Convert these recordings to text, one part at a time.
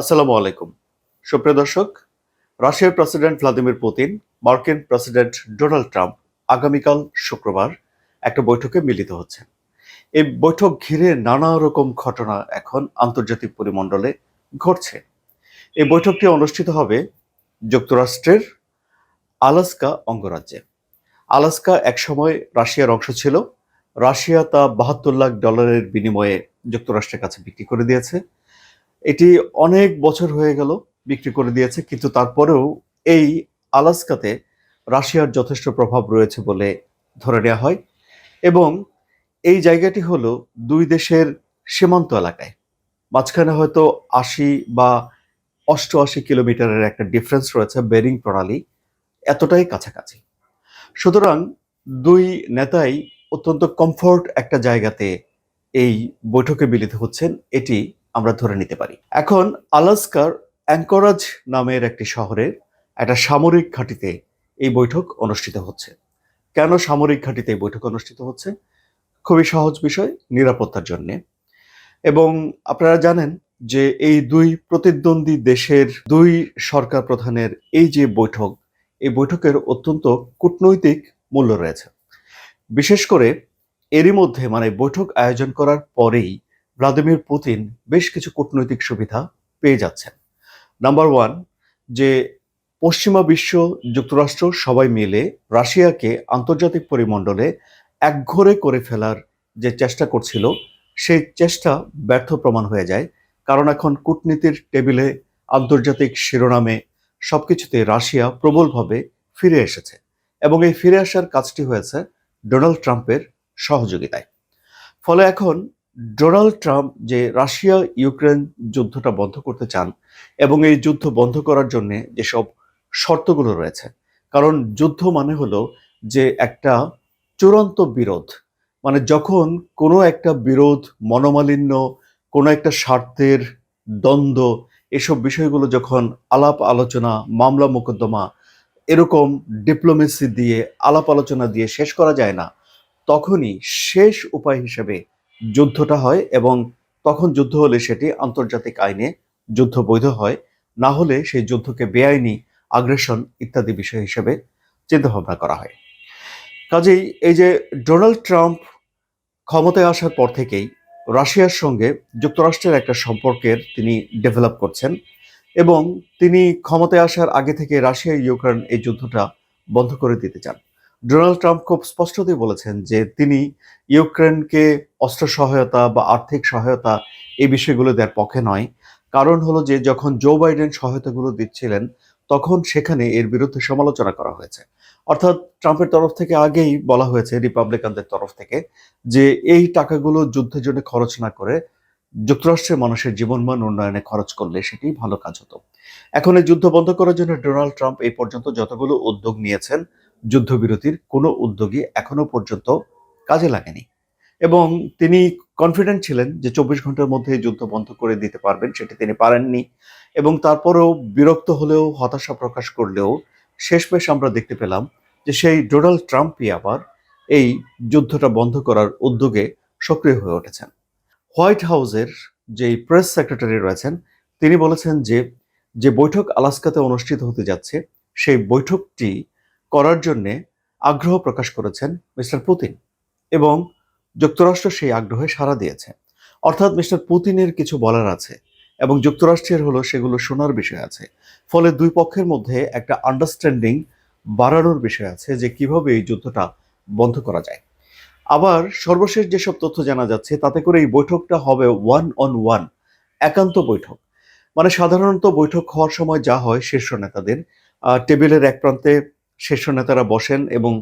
আসসালামু আলাইকুম। সুপ্রিয় দর্শক, রাশিয়ার প্রেসিডেন্ট ভ্লাদিমির পুতিন, মার্কিন প্রেসিডেন্ট ডোনাল্ড ট্রাম্প আগামীকাল শুক্রবার একটা বৈঠকে মিলিত হচ্ছেন। এই বৈঠক ঘিরে নানা রকম ঘটনা এখন আন্তর্জাতিক পরিমণ্ডলে ঘটছে। এই বৈঠকটি অনুষ্ঠিত হবে যুক্তরাষ্ট্রের আলাস্কা অঙ্গরাজ্যে। আলাস্কা একসময় রাশিয়ার অংশ ছিল। রাশিয়া তা বাহাত্তর লাখ ডলারের বিনিময়ে যুক্তরাষ্ট্রের কাছে বিক্রি করে দিয়েছে। এটি অনেক বছর হয়ে গেল বিক্রি করে দিয়েছে, কিন্তু তারপরেও এই আলাস্কাতে রাশিয়ার যথেষ্ট প্রভাব রয়েছে বলে ধরে নেওয়া হয়। এবং এই জায়গাটি হলো দুই দেশের সীমান্ত এলাকায়। মাঝখানে হয়তো আশি বা অষ্টআশি কিলোমিটারের একটা ডিফারেন্স রয়েছে বেরিং প্রণালী, এতটাই কাছাকাছি। সুতরাং দুই নেতাই অত্যন্ত কমফোর্ট একটা জায়গাতে এই বৈঠকে মিলিত হচ্ছেন। এটি আমরা ধরে নিতে পারি। এখন আলাস্কার অ্যাঙ্করাজ নামের একটি শহরে একটা সামরিক ঘাঁটিতে এই বৈঠক অনুষ্ঠিত হচ্ছে। কেন সামরিক ঘাঁটিতে এই বৈঠক অনুষ্ঠিত হচ্ছে? খুবই সহজ বিষয়, নিরাপত্তার জন্যে। এবং আপনারা জানেন যে এই দুই প্রতিদ্বন্দ্বী দেশের দুই সরকার প্রধানের এই যে বৈঠক, এই বৈঠকের অত্যন্ত কূটনৈতিক মূল্য রয়েছে। বিশেষ করে এরই মধ্যে মানে বৈঠক আয়োজন করার পরেই ভ্লাদিমির পুতিন বেশ কিছু কূটনৈতিক সুবিধা পেয়ে যাচ্ছেন। নাম্বার ওয়ান, যে পশ্চিমা বিশ্ব, যুক্তরাষ্ট্র সবাই মিলে রাশিয়াকে আন্তর্জাতিক পরিমণ্ডলে একঘরে করে ফেলার যে চেষ্টা করছিল, সেই চেষ্টা ব্যর্থ প্রমাণ হয়ে যায়। কারণ এখন কূটনীতির টেবিলে আন্তর্জাতিক শিরোনামে সবকিছুতে রাশিয়া প্রবলভাবে ফিরে এসেছে এবং এই ফিরে আসার কাজটি হয়েছে ডোনাল্ড ট্রাম্পের সহযোগিতায়। ফলে এখন ডোনাল্ড ট্রাম্প যে রাশিয়া ইউক্রেন যুদ্ধটা বন্ধ করতে চান এবং এই যুদ্ধ বন্ধ করার জন্য যেসব শর্তগুলো রয়েছে, কারণ যুদ্ধ মানে হলো যে একটা চূড়ান্ত বিরোধ। মানে যখন কোনো একটা বিরোধ মনোমালিন্য, কোনো একটা স্বার্থের দ্বন্দ্ব, এসব বিষয়গুলো যখন আলাপ আলোচনা, মামলা মোকদ্দমা, এরকম ডিপ্লোমেসি দিয়ে, আলাপ আলোচনা দিয়ে শেষ করা যায় না, তখনই শেষ উপায় হিসেবে যুদ্ধটা হয় এবং তখন যুদ্ধ হলে সেটি আন্তর্জাতিক আইনে যুদ্ধ বৈধ হয়। না হলে সেই যুদ্ধকে বেআইনি আগ্রেশন ইত্যাদি বিষয় হিসেবে চিন্তাভাবনা করা হয়। কাজেই এই যে ডোনাল্ড ট্রাম্প ক্ষমতায় আসার পর থেকেই রাশিয়ার সঙ্গে যুক্তরাষ্ট্রের একটা সম্পর্কের তিনি ডেভেলপ করছেন এবং তিনি ক্ষমতায় আসার আগে থেকে রাশিয়া ইউক্রেন এই যুদ্ধটা বন্ধ করে দিতে চান। ডোনাল্ড ট্রাম্প খুব স্পষ্টতই বলেছেন যে তিনি ইউক্রেনকে অস্ত্র সহায়তা বা আর্থিক সহায়তা এই বিষয়গুলো দেওয়ার পক্ষে নয়। কারণ হলো যে যখন জো বাইডেন সহায়তাগুলো দিচ্ছিলেন, তখন সেখানে এর বিরুদ্ধে সমালোচনা করা হয়েছে। অর্থাৎ ট্রাম্পের তরফ থেকে আগেই বলা হয়েছে, রিপাবলিকানদের তরফ থেকে, যে এই টাকাগুলো যুদ্ধের জন্য খরচ না করে যুক্তরাষ্ট্রের মানুষের জীবনমান উন্নয়নে খরচ করলে সেটি ভালো কাজ হতো। এখন এই যুদ্ধ বন্ধ করার জন্য ডোনাল্ড ট্রাম্প এই পর্যন্ত যতগুলো উদ্যোগ নিয়েছেন যুদ্ধবিরতির কোনো উদ্যোগই এখনও পর্যন্ত কাজে লাগেনি। এবং তিনি কনফিডেন্ট ছিলেন যে চব্বিশ ঘণ্টার মধ্যে যুদ্ধ বন্ধ করে দিতে পারবেন, সেটি তিনি পারেননি। এবং তারপরেও বিরক্ত হলেও, হতাশা প্রকাশ করলেও, শেষমেশ আমরা দেখতে পেলাম যে সেই ডোনাল্ড ট্রাম্পই আবার এই যুদ্ধটা বন্ধ করার উদ্যোগে সক্রিয় হয়ে উঠেছেন। হোয়াইট হাউসের যেই প্রেস সেক্রেটারি রয়েছেন, তিনি বলেছেন যে যে বৈঠক আলাস্কাতে অনুষ্ঠিত হতে যাচ্ছে, সেই বৈঠকটি করার জন্যে আগ্রহ প্রকাশ করেছেন মিস্টার পুতিন এবং যুক্তরাষ্ট্র সেই আগ্রহে সাড়া দিয়েছে। অর্থাৎ মিস্টার পুতিনের কিছু বলার আছে এবং যুক্তরাষ্ট্রের হলো সেগুলো শোনার বিষয় আছে। ফলে দুই পক্ষের মধ্যে একটা আন্ডারস্ট্যান্ডিং বাড়ানোর বিষয় আছে যে কীভাবে এই যুদ্ধটা বন্ধ করা যায়। আবার সর্বশেষ যেসব তথ্য জানা যাচ্ছে, তাতে করে এই বৈঠকটা হবে ওয়ান অন ওয়ান একান্ত বৈঠক। মানে সাধারণত বৈঠক হওয়ার সময় যা হয় শীর্ষ নেতাদের টেবিলের এক প্রান্তে শীর্ষ নেতারা বসেন এবং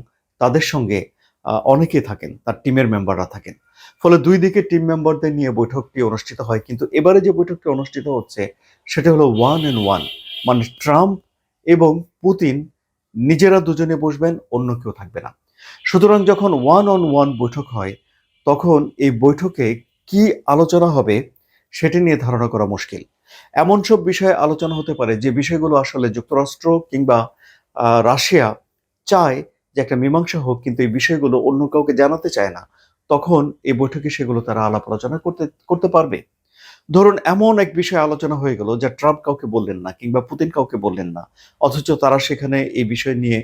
তাদের সঙ্গে আহ, অনেকেই থাকেন তার টিমের মেম্বাররা থাকেন। ফলে দুই দিকে টিম মেম্বারদের নিয়ে বৈঠকটি অনুষ্ঠিত হয়। কিন্তু এবারে যে বৈঠকটি অনুষ্ঠিত হচ্ছে সেটা হলো ওয়ান অ্যান্ড ওয়ান মানে ট্রাম্প এবং পুতিন নিজেরা দুজনে বসবেন অন্য কেউ থাকবে না। সুতরাং যখন ওয়ান অন ওয়ান বৈঠক হয় তখন এই বৈঠকে কি আলোচনা হবে সেটি নিয়ে ধারণা করা মুশকিল। এমন সব বিষয়ে আলোচনা হতে পারে যে বিষয়গুলো আসলে যুক্তরাষ্ট্র কিংবা রাশিয়া চায় যে একটা মীমাংসা হোক, কিন্তু এই বিষয়গুলো অন্য কাউকে জানাতে চায় না। তখন এই বৈঠকে সেগুলো তারা আলাপ আলোচনা করতে করতে পারবে। ধরুন, এমন এক বিষয়ে আলোচনা হয়ে গেল যা ট্রাম্প কাউকে বললেন না কিংবা পুতিন কাউকে বললেন না। অথচ তারা সেখানে এই বিষয় নিয়ে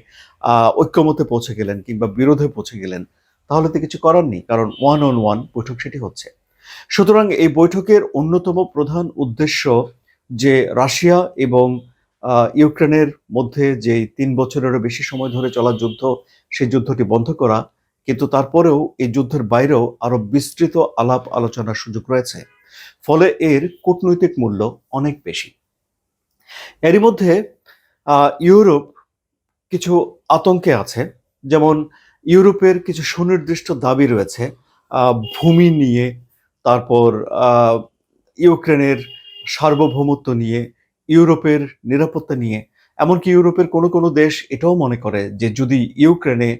ঐক্যমতে পৌঁছে গেলেন কিংবা বিরোধে পৌঁছে গেলেন। তাহলে তো কিছু করার নেই, কারণ ওয়ান অন ওয়ান বৈঠক সেটি হচ্ছে। সুতরাং এই বৈঠকের অন্যতম প্রধান উদ্দেশ্য যে রাশিয়া এবং ইউক্রেনের মধ্যে যে তিন বছরেরও বেশি সময় ধরে চলা যুদ্ধ, সেই যুদ্ধটি বন্ধ করা, কিন্তু তারপরেও এই যুদ্ধের বাইরেও আরও বিস্তৃত আলাপ আলোচনার সুযোগ রয়েছে। ফলে এর কূটনৈতিক মূল্য অনেক বেশি। এরই মধ্যে ইউরোপ কিছু আতঙ্কে আছে। যেমন, ইউরোপের কিছু সুনির্দিষ্ট দাবি রয়েছে ভূমি নিয়ে, তারপর ইউক্রেনের সার্বভৌমত্ব নিয়ে ইউরোপের নিরাপত্তা নিয়ে। এমনকি ইউরোপের কোনো কোনো দেশ এটাও মনে করে যে যদি ইউক্রেনে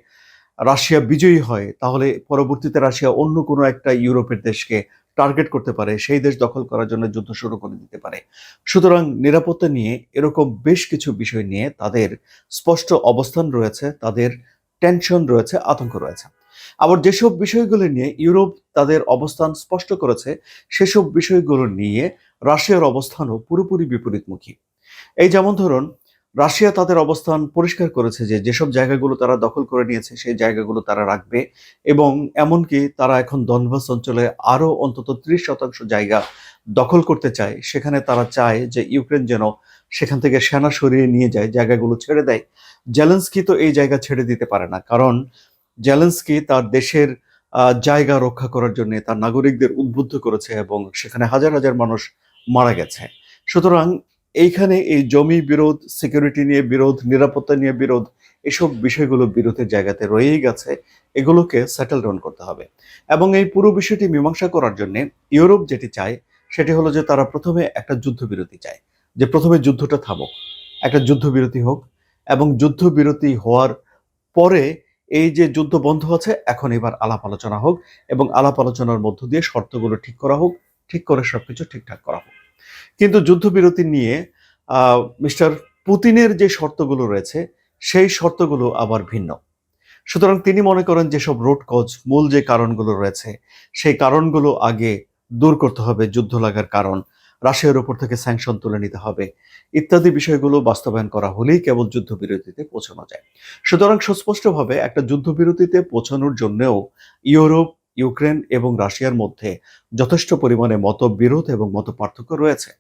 রাশিয়া বিজয়ী হয়, তাহলে পরবর্তীতে রাশিয়া অন্য কোনো একটা ইউরোপের দেশকে টার্গেট করতে পারে, সেই দেশ দখল করার জন্য যুদ্ধ শুরু করে দিতে পারে। সুতরাং নিরাপত্তা নিয়ে এরকম বেশ কিছু বিষয় নিয়ে তাদের স্পষ্ট অবস্থান রয়েছে, তাদের টেনশন রয়েছে, আতঙ্ক রয়েছে। আবার যেসব বিষয়গুলো নিয়ে ইউরোপ তাদের অবস্থান স্পষ্ট করেছে, সেসব বিষয়গুলো নিয়ে রাশিয়ার অবস্থানও পুরোপুরি বিপরীতমুখী। এই যেমন ধরুন, রাশিয়া তাদের অবস্থান পরিষ্কার করেছে যে যেসব জায়গাগুলো তারা দখল করে নিয়েছে, সেই জায়গাগুলো তারা রাখবে এবং এমনকি তারা এখন দনবাস অঞ্চলে আরও অন্তত ত্রিশ শতাংশ জায়গা দখল করতে চায়। সেখানে তারা চায় যে ইউক্রেন যেন সেখান থেকে সেনা সরিয়ে নিয়ে যায়, জায়গাগুলো ছেড়ে দেয়। জেলেন্সকি তো এই জায়গা ছেড়ে দিতে পারে না, কারণ জেলেন্সকি তার দেশের জায়গা রক্ষা করার জন্য তার নাগরিকদের উদ্বুদ্ধ করেছে এবং সেখানে হাজার হাজার মানুষ মারা গেছে। সুতরাং এইখানে এই জমি বিরোধ সিকিউরিটি নিয়ে বিরোধ, নিরাপত্তা নিয়ে বিরোধ, এসব বিষয়গুলো বিরোধের জায়গাতে রয়েই গেছে। এগুলোকে সেটেল ডাউন করতে হবে। এবং এই পুরো বিষয়টি মীমাংসা করার জন্য ইউরোপ যেটি চায়, সেটি হলো যে তারা প্রথমে একটা যুদ্ধবিরতি চায়, যে প্রথমে যুদ্ধটা থামুক। একটা যুদ্ধবিরতি হোক এবং যুদ্ধবিরতি হওয়ার পরে এই যে যুদ্ধ বন্ধ আছে, এখন এবার আলাপ আলোচনা হোক এবং আলাপ আলোচনার মধ্য দিয়ে শর্তগুলো ঠিক করা হোক, ঠিক করে সবকিছু ঠিকঠাক করা হোক। কিন্তু যুদ্ধবিরতি নিয়ে মিস্টার পুতিনের যে শর্তগুলো রয়েছে, সেই শর্তগুলো আবার ভিন্ন। সুতরাং তিনি মনে করেন যেসব রোড কজ মূল যে কারণগুলো রয়েছে, সেই কারণগুলো আগে দূর করতে হবে যুদ্ধ লাগার কারণ। রাশিয়ার উপর থেকে স্যাংশন তুলে নিতে হবে। ইত্যাদি বিষয়গুলো বাস্তবায়ন করা হলেই কেবল যুদ্ধবিরতিতে পৌঁছানো যায়। সুতরাং সুস্পষ্টভাবে একটা যুদ্ধবিরতিতে পৌঁছানোর জন্যও ইউরোপ, ইউক্রেন এবং রাশিয়ার মধ্যে যথেষ্ট পরিমাণে মতবিরোধ এবং মত পার্থক্য রয়েছে।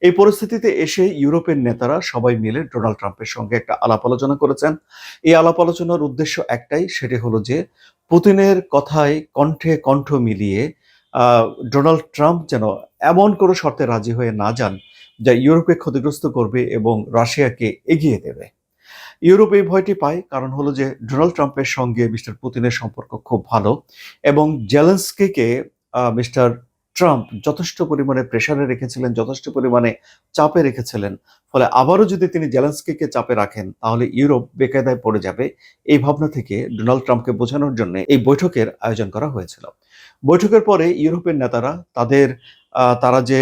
এই পরিস্থিতিতে এসে ইউরোপের নেতারা সবাই মিলে ডোনাল্ড ট্রাম্পের সঙ্গে একটা আলাপ আলোচনা করেছেন। এই আলাপ আলোচনার উদ্দেশ্য একটাই, সেটি হলো যে, পুতিনের কথায় কণ্ঠে কণ্ঠ মিলিয়ে ডোনাল্ড ট্রাম্প যেন এমন কোনো শর্তে রাজি হয়ে না যান যা ইউরোপে ক্ষতিগ্রস্ত করবে এবং রাশিয়াকে এগিয়ে দেবে। ইউরোপ এই ভয়টি পায়, কারণ হলো যে ডোনাল্ড ট্রাম্পের সঙ্গে মিস্টার পুতিনের সম্পর্ক খুব ভালো এবং জেলেন্সকিকে মিস্টার ট্রাম্প যথেষ্ট পরিমাণে প্রেসারে রেখেছিলেন, যথেষ্ট পরিমাণে চাপে রেখেছিলেন। ফলে আবারও যদি তিনি জেলেন্সকিকে চাপে রাখেন, তাহলে ইউরোপ বেকায়দায় পড়ে যাবে। এই ভাবনা থেকে ডোনাল্ড ট্রাম্পকে বোঝানোর জন্য এই বৈঠকের আয়োজন করা হয়েছিল। বৈঠকের পরে ইউরোপের নেতারা তাদের তারা যে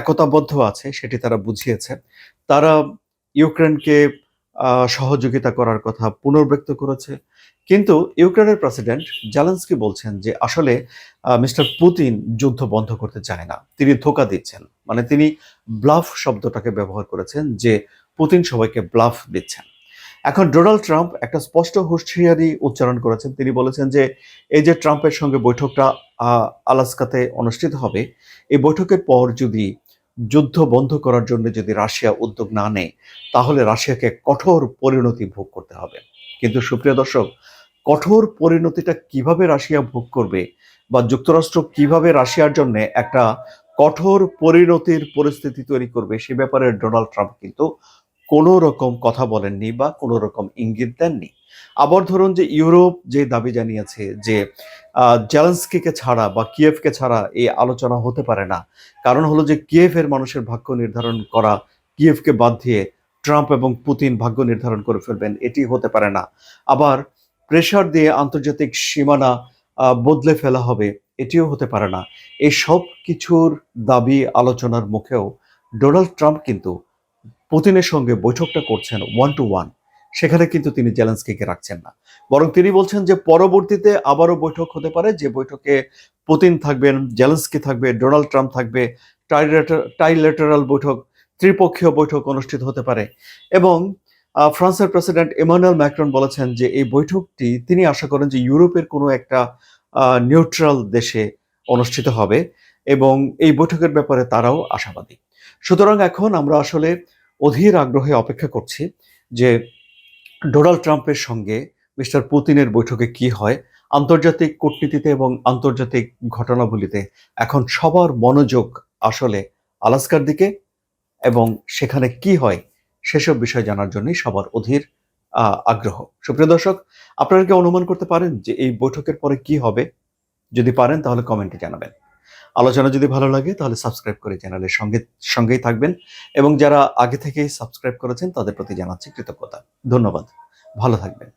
একতাবদ্ধ আছে সেটি তারা বুঝিয়েছে। তারা ইউক্রেনকে সহযোগিতা করার কথা পুনর্ব্যক্ত করেছে। কিন্তু ইউক্রেনের প্রেসিডেন্ট জালেন্সকি বলছেন যে আসলে মিস্টার পুতিন যুদ্ধ বন্ধ করতে চায় না। তিনি ধোকা দিচ্ছেন। মানে তিনি ব্লাফ শব্দটাকে ব্যবহার করেছেন যে পুতিন সবাইকে ব্লাফ দিচ্ছেন। এখন ডোনাল্ড ট্রাম্প একটা স্পষ্ট হুঁশিয়ারি উচ্চারণ করেছেন। তিনি বলেছেন যে, এই যে ট্রাম্পের সঙ্গে বৈঠকটা আলাস্কাতে অনুষ্ঠিত হবে, এই বৈঠকের পর যদি যুদ্ধ বন্ধ করার জন্য যদি রাশিয়া উদ্যোগ না নেয়, তাহলে রাশিয়াকে কঠোর পরিণতি ভোগ করতে হবে। কিন্তু সুপ্রিয় দর্শক, কঠোর পরিণতিটা কীভাবে রাশিয়া ভোগ করবে বা যুক্তরাষ্ট্র কীভাবে রাশিয়ার জন্য একটা কঠোর পরিণতির পরিস্থিতি তৈরি করবে, সে ব্যাপারে ডোনাল্ড ট্রাম্প কিন্তু কোনো রকম কথা বলেননি বা কোনো রকম ইঙ্গিত দেননি। আবার ধরুন যে ইউরোপ যে দাবি জানিয়েছে যে জেলেন্সকিকে ছাড়া বা কিয়েফকে ছাড়া এই আলোচনা হতে পারে না। কারণ হলো যে কিয়েভের মানুষের ভাগ্য নির্ধারণ করা, কিয়েভকে বাদ দিয়ে ট্রাম্প এবং পুতিন ভাগ্য নির্ধারণ করে ফেলবেন, এটি হতে পারে না। আবার প্রেশার দিয়ে আন্তর্জাতিক সীমানা বদলে ফেলা হবে, এটিও হতে পারে না। এই সব কিছুর দাবি আলোচনার মুখেও ডোনাল্ড ট্রাম্প কিন্তু পুতিনের সঙ্গে বৈঠকটা করছেন ওয়ান টু ওয়ান সেখানে কিন্তু তিনি জেলেন্সকিকে রাখছেন না। বরং তিনি বলছেন যে পরবর্তীতে আবারও বৈঠক হতে পারে, যে বৈঠকে পুতিন থাকবেন, জেলেন্সকি থাকবে, ডোনাল্ড ট্রাম্প থাকবে টাইলেটারাল বৈঠক, ত্রিপক্ষীয় বৈঠক অনুষ্ঠিত হতে পারে। এবং ফ্রান্সের প্রেসিডেন্ট ইমানুয়েল ম্যাক্রন বলেছেন যে এই বৈঠকটি তিনি আশা করেন যে ইউরোপের কোনো একটা নিউট্রাল দেশে অনুষ্ঠিত হবে এবং এই বৈঠকের ব্যাপারে তারাও আশাবাদী। সুতরাং এখন আমরা আসলে অধীর আগ্রহে অপেক্ষা করছি যে ডোনাল্ড ট্রাম্পের সঙ্গে মিস্টার পুতিনের বৈঠকে কি হয়, আন্তর্জাতিক কূটনীতিতে এবং আন্তর্জাতিক ঘটনাবলিতে এখন সবার মনোযোগ আসলে আলাস্কার দিকে এবং সেখানে কি হয় সেসব বিষয় জানার জন্যই সবার অধীর আগ্রহ। সুপ্রিয় দর্শক, আপনারা কি অনুমান করতে পারেন যে এই বৈঠকের পরে কি হবে? যদি পারেন তাহলে কমেন্টে জানাবেন। আলোচনা যদি ভালো লাগে, তাহলে সাবস্ক্রাইব করে চ্যানেলের সঙ্গে, সঙ্গেই থাকবেন এবং যারা আগে থেকেই সাবস্ক্রাইব করেছেন, তাদের প্রতি জানাচ্ছি কৃতজ্ঞতা। ধন্যবাদ। ভালো থাকবেন।